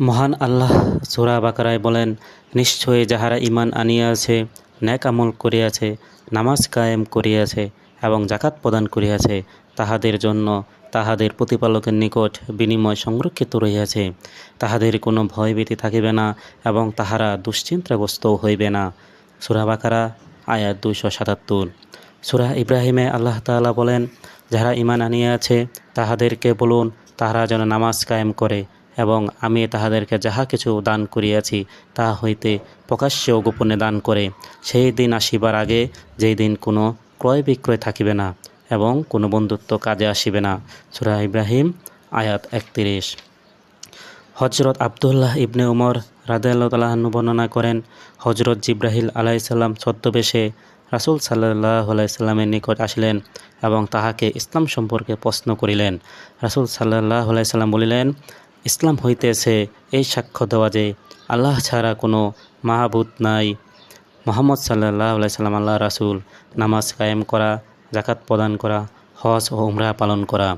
মহান আল্লাহ সূরা বাকারায় বলেন, নিশ্চয়ই যাহারা ঈমান আনিয়াছে ন্যাক আমল করিয়াছে, নামাজ কায়েম করিয়াছে এবং জাকাত প্রদান করিয়াছে, তাহাদের জন্য তাহাদের প্রতিপালকের নিকট বিনিময় সংরক্ষিত রহিয়াছে। তাহাদের কোনো ভয়ভীতি থাকিবে না এবং তাহারা দুশ্চিন্তাগ্রস্তও হইবে না। সূরা বাকারা, আয়াত দুইশো সাতাত্তর। সূরা ইব্রাহিমে আল্লাহ তাআলা বলেন, যাহারা ঈমান আনিয়াছে তাহাদেরকে বলুন, তাহারা যেন নামাজ কায়েম করে এবং আমি তাহাদেরকে যাহা কিছু দান করিয়াছি, তাহা হইতে প্রকাশ্য ও গোপনে দান করে, সেই দিন আসিবার আগে যেই দিন কোনো ক্রয় বিক্রয় থাকিবে না এবং কোনো বন্ধুত্ব কাজে আসিবে না। সূরা ইব্রাহিম, আয়াত একত্রিশ। হজরত আবদুল্লাহ ইবনে উমর রাদেল্লাহ তালাহান্নু বর্ণনা করেন হজরত জিব্রাহিল আলাইসাল্লাম ছদ্মবেশে রাসুল সাল্লাহ আলাইসাল্লামের নিকট আসিলেন এবং তাহাকে ইসলাম সম্পর্কে প্রশ্ন করিলেন। রাসুল সাল্লাহ আলাইসাল্লাম বলিলেন ইসলাম হইতেছে এই সাক্ষ্য দেওয়া যে আল্লাহ ছাড়া কোনো মাহবুদ নাই। মোহাম্মদ সাল্লাহ আলাইসাল্লাম আল্লাহ রাসুল, নামাজ কায়েম করা জাকাত প্রদান করা, হজ ও উমরা পালন করা,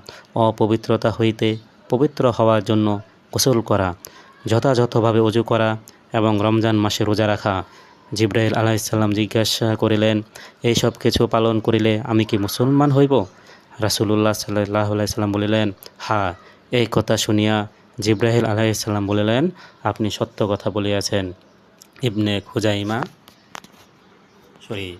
অপবিত্রতা হইতে পবিত্র হওয়ার জন্য গোসল করা, যথাযথভাবে অজু করা এবং রমজান মাসে রোজা রাখা। জিব্রাইল আলাইসাল্লাম জিজ্ঞাসা করিলেন, এই সব কিছু পালন করিলে আমি কি মুসলমান হইব? রাসুলুল্লাহ সাল্লাহ আলাইসাল্লাম বলিলেন, হা, এই কথা শুনিয়া জিব্রাহিল আলাইসাল্লাম বলিলেন, আপনি সত্য কথা বলিয়াছেন, ইবনে খুজাইমা। শরীফ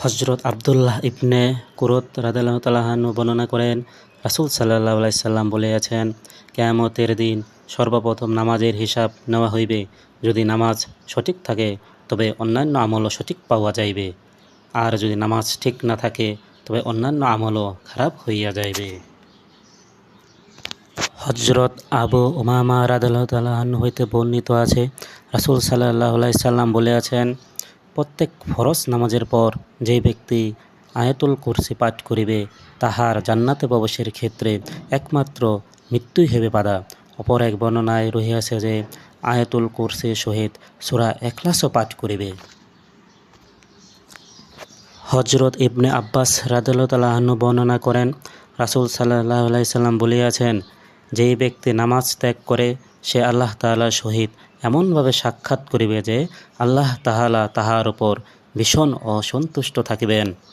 হজরত আবদুল্লাহ ইবনে কুরত রাদাল্লাহ তালাহানু বর্ণনা করেন, রাসুল সাল্লাহ আলাইসাল্লাম বলিয়াছেন, কেয়ামতের দিন সর্বপ্রথম নামাজের হিসাব নেওয়া হইবে। যদি নামাজ সঠিক থাকে, তবে অন্যান্য আমলও সঠিক পাওয়া যাইবে। আর যদি নামাজ ঠিক না থাকে, তবে অন্যান্য আমলও খারাপ হইয়া যাইবে। হজরত আবু উমামা রাদাল্লাহ তালাহান হইতে বর্ণিত আছে। রাসুল সাল্লাহ সাল্লাম বলিয়াছেন প্রত্যেক ফরজ নামাজের পর যেই ব্যক্তি আয়াতুল কুরসি পাঠ করিবে, তাহার জান্নাতে প্রবেশের ক্ষেত্রে একমাত্র মৃত্যুই হেবে বাধা। অপর এক বর্ণনায় রহিয়াছে যে, আয়াতুল কুরসির সহিত সুরা একলাসও পাঠ করিবে। হজরত ইবনে আব্বাস রাদুল্লাহন বর্ণনা করেন, রাসুল সাল্লাহ সাল্লাম বলিয়াছেন যেই ব্যক্তি নামাজ ত্যাগ করে, সে আল্লাহ তাহালার সহিত এমনভাবে সাক্ষাৎ করিবে যে, আল্লাহ তাহালা তাহার উপর ভীষণ অসন্তুষ্ট থাকিবেন।